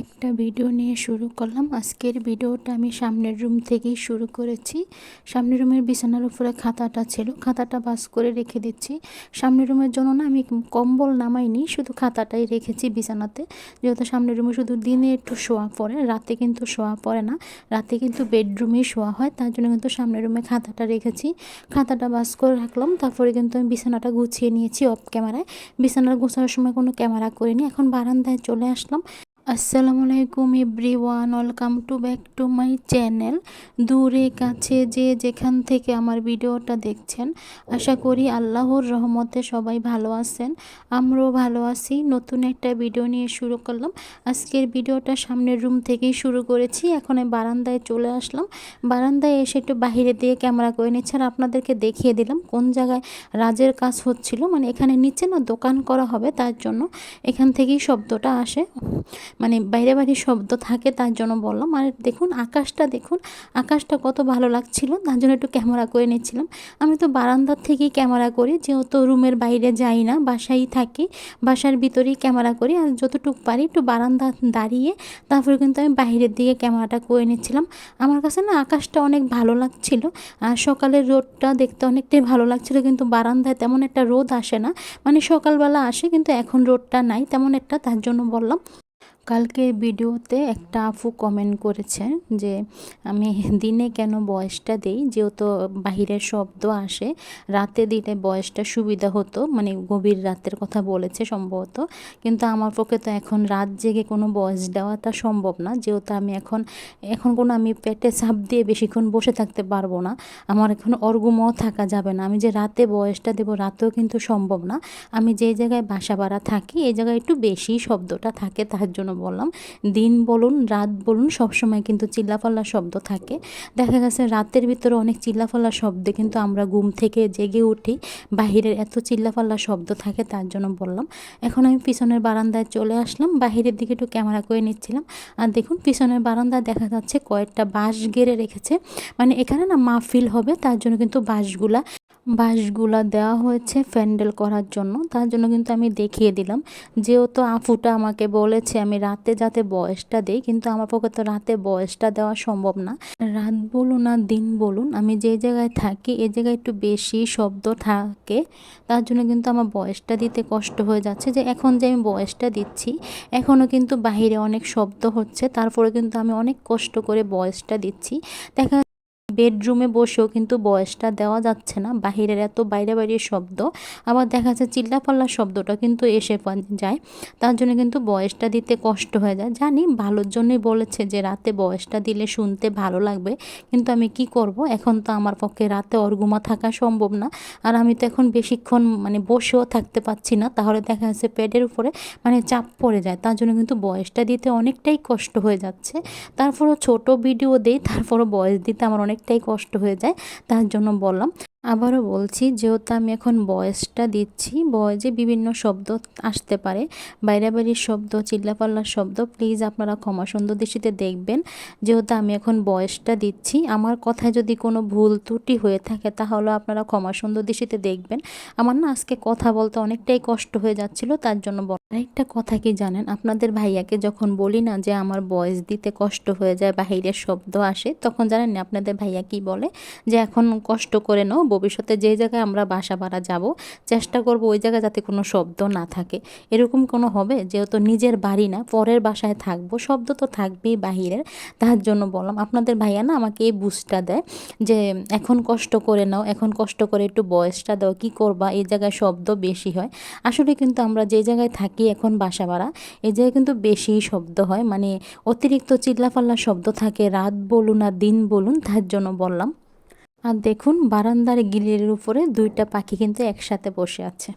আরেকটা ভিডিও নিয়ে শুরু করলাম। আজকের ভিডিওটা আমি সামনের রুম থেকেই শুরু করেছি। সামনের রুমের বিছানার উপরে খাতাটা ছিল। খাতাটা বাস করে রেখে দিচ্ছি। সামনের রুমের জন্য না আমি কম্বল নামাইনি, শুধু খাতাটাই রেখেছি বিছানাতে। যেহেতু সামনের রুমে শুধু দিনে একটু শোয়া পড়ে, রাতে কিন্তু শোয়া পড়ে না। রাতে কিন্তু বেডরুমেই শোয়া হয়, তার জন্য কিন্তু সামনের রুমে খাতাটা রেখেছি। খাতাটা বাস করে রাখলাম, তারপরে কিন্তু আমি বিছানাটা গুছিয়ে নিয়েছি অফ ক্যামেরায় বিছানার গোছানোর সময় কোনো ক্যামেরা করিনি, এখন বারান্দায় চলে আসলাম। আসসালামু আলাইকুম everyone, welcome to back to my channel. দূরে, কাছে, যে যেখান থেকে আমার ভিডিওটা দেখছেন, আশা করি আল্লাহর রহমতে সবাই ভালো আছেন। আমরাও ভালো আছি। নতুন একটা ভিডিও নিয়ে শুরু করলাম। আজকের ভিডিওটা সামনের রুম থেকেই শুরু করেছি। এখন আমি বারান্দায় চলে আসলাম। বারান্দায় এসে একটু বাহিরে দিয়ে ক্যামেরা করে নিচ্ছে আর আপনাদেরকে দেখিয়ে দিলাম কোন জায়গায় রাজের কাজ হচ্ছিল। মানে এখানে নিচে না দোকান করা হবে, তার জন্য এখান থেকেই শব্দটা আসে। মানে বাইরে বাইরে শব্দ থাকে, তার জন্য বললাম। আর দেখুন, আকাশটা দেখুন, আকাশটা কত ভালো লাগছিল, তার জন্য একটু ক্যামেরা করে নিচ্ছিলাম। আমি তো বারান্দার থেকেই ক্যামেরা করি, যেহেতু রুমের বাইরে যাই না, বাসায় থাকি, বাসার ভিতরেই ক্যামেরা করি। আর যতটুকু পারি একটু বারান্দা দাঁড়িয়ে, তারপরে কিন্তু আমি বাইরের দিকে ক্যামেরাটা করে নিচ্ছিলাম। আমার কাছে না আকাশটা অনেক ভালো লাগছিল, আর সকালের রোদটা দেখতে অনেকটাই ভালো লাগছিল, কিন্তু বারান্দায় তেমন একটা রোদ আসে না। মানে সকালবেলা আসে, কিন্তু এখন রোদটা নাই, তেমন একটা, তার জন্য বললাম। কালকে ভিডিওতে একটা আপু কমেন্ট করেছে যে, আমি দিনে কেন বয়সটা দেই? যেহেতু বাহিরের শব্দ আসে, রাতে দিলে বয়সটা সুবিধা হতো মানে গভীর রাতের কথা বলেছে সম্ভবত। কিন্তু আমার পক্ষে তো এখন রাত জেগে কোনো বয়স দেওয়াটা সম্ভব না। যেহেতু আমি এখন এখন কোনো আমি পেটে চাপ দিয়ে বেশিক্ষণ বসে থাকতে পারব না, আমার এখন অর্গুমও থাকা যাবে না। আমি যে রাতে বয়সটা দেবো রাতেও কিন্তু সম্ভব না। আমি যে জায়গায় বাসা ভাড়া থাকি, এই জায়গায় একটু বেশি শব্দটা থাকে, তার জন্য বললাম। দিন বলুন, রাত বলুন, সবসময় কিন্তু চিল্লাফাল্লা শব্দ থাকে। দেখা গেছে রাতের ভিতরে অনেক চিল্লাফাল্লা শব্দে কিন্তু আমরা ঘুম থেকে জেগে উঠি। বাহিরের এত চিল্লাফাল্লা শব্দ থাকে তার জন্য বললাম। এখন আমি পিছনের বারান্দায় চলে আসলাম। বাহিরের দিকে একটু ক্যামেরা করে নিচ্ছিলাম। আর দেখুন, পিছনের বারান্দায় দেখা যাচ্ছে কয়েকটা বাঁশ গেড়ে রেখেছে। মানে এখানে না মাহফিল হবে, তার জন্য কিন্তু বাঁশগুলা বাঁশগুলা দেওয়া হয়েছে প্যান্ডেল করার জন্য। তার জন্য কিন্তু আমি দেখিয়ে দিলাম। যেহেতু আফুটা আমাকে বলেছে আমি রাতে যাতে বয়সটা দিই, কিন্তু আমার পক্ষে তো রাতে বয়সটা দেওয়া সম্ভব না। রাত বলুন আর দিন বলুন, আমি যে জায়গায় থাকি, এ জায়গায় একটু বেশি শব্দ থাকে। তার জন্য কিন্তু আমার বয়সটা দিতে কষ্ট হয়ে যাচ্ছে যে এখন যে আমি বয়সটা দিচ্ছি এখনও কিন্তু বাহিরে অনেক শব্দ হচ্ছে, তারপরে কিন্তু আমি অনেক কষ্ট করে বয়সটা দিচ্ছি। দেখা বেডরুমে বসেও কিন্তু বয়সটা দেওয়া যাচ্ছে না, বাহিরের এত বাইরে বাইরে শব্দ। আবার দেখা যাচ্ছে চিল্লাপাল্লা শব্দটা কিন্তু এসে যায়। তার জন্য কিন্তু বয়সটা দিতে কষ্ট হয়ে যায়। জানি ভালোর জন্যই বলেছে যে, রাতে বয়সটা দিলে শুনতে ভালো লাগবে। কিন্তু আমি কি করব? এখন তো আমার পক্ষে রাতে অর্গুমা থাকা সম্ভব না। আর আমি তো এখন বেশিক্ষণ মানে বসেও থাকতে পাচ্ছি না। তাহলে দেখা যাচ্ছে পেটের উপরে মানে চাপ পড়ে যায়। তার জন্য কিন্তু বয়সটা দিতে অনেকটাই কষ্ট হয়ে যাচ্ছে। তারপরও ছোট ভিডিও দেই, তারপরও বয়স দিতে আমার অনেক অনেকটাই কষ্ট হয়ে যায় তার জন্য বললাম। আবারও বলছি, যেহেতু আমি এখন বয়সটা দিচ্ছি, বয়সে বিভিন্ন শব্দ আসতে পারে। বাইরে বাইরের শব্দ, চিল্লাপাল্লার শব্দ প্লিজ আপনারা ক্ষমা সুন্দর দৃষ্টিতে দেখবেন। যেহেতু আমি এখন বয়সটা দিচ্ছি, আমার কথায় যদি কোনো ভুল ত্রুটি হয়ে থাকে, তাহলে আপনারা ক্ষমা সুন্দর দৃষ্টিতে দেখবেন। আমার না আজকে কথা বলতে অনেকটাই কষ্ট হয়ে যাচ্ছিল, তার জন্য আরেকটা কথা কি জানেন? আপনাদের ভাইয়াকে যখন বলি না যে আমার বয়স দিতে কষ্ট হয়ে যায়, বাহিরের শব্দ আসে, তখন জানেন না আপনাদের ভাইয়া কি বলে? যে এখন কষ্ট করে নাও ভবিষ্যতে যে জায়গায় আমরা বাসা ভাড়া যাব, চেষ্টা করব ওই জায়গায় যাতে কোনো শব্দ না থাকে। এরকম কোনো হবে? যেহেতু নিজের বাড়ি না, পরের বাসায় থাকব, শব্দ তো থাকবেই বাহিরের। তার জন্য বললাম, আপনাদের ভাইয়া না আমাকে এই বুঝটা দেয় যে, এখন কষ্ট করে নাও, এখন কষ্ট করে একটু বয়সটা দাও, কী করবা? এই জায়গায় শব্দ বেশি হয়। আসলে কিন্তু আমরা যে জায়গায় থাকি এখন বাসা ভাড়া, এই জায়গায় কিন্তু বেশি শব্দ হয়। মানে অতিরিক্ত চিল্লাফাল্লা শব্দ থাকে, রাত বলুন আর দিন বলুন, তার জন্য বললাম। আর দেখুন বারান্দার গিলের উপরে দুইটা পাখি কিন্তু একসাথে বসে আছে।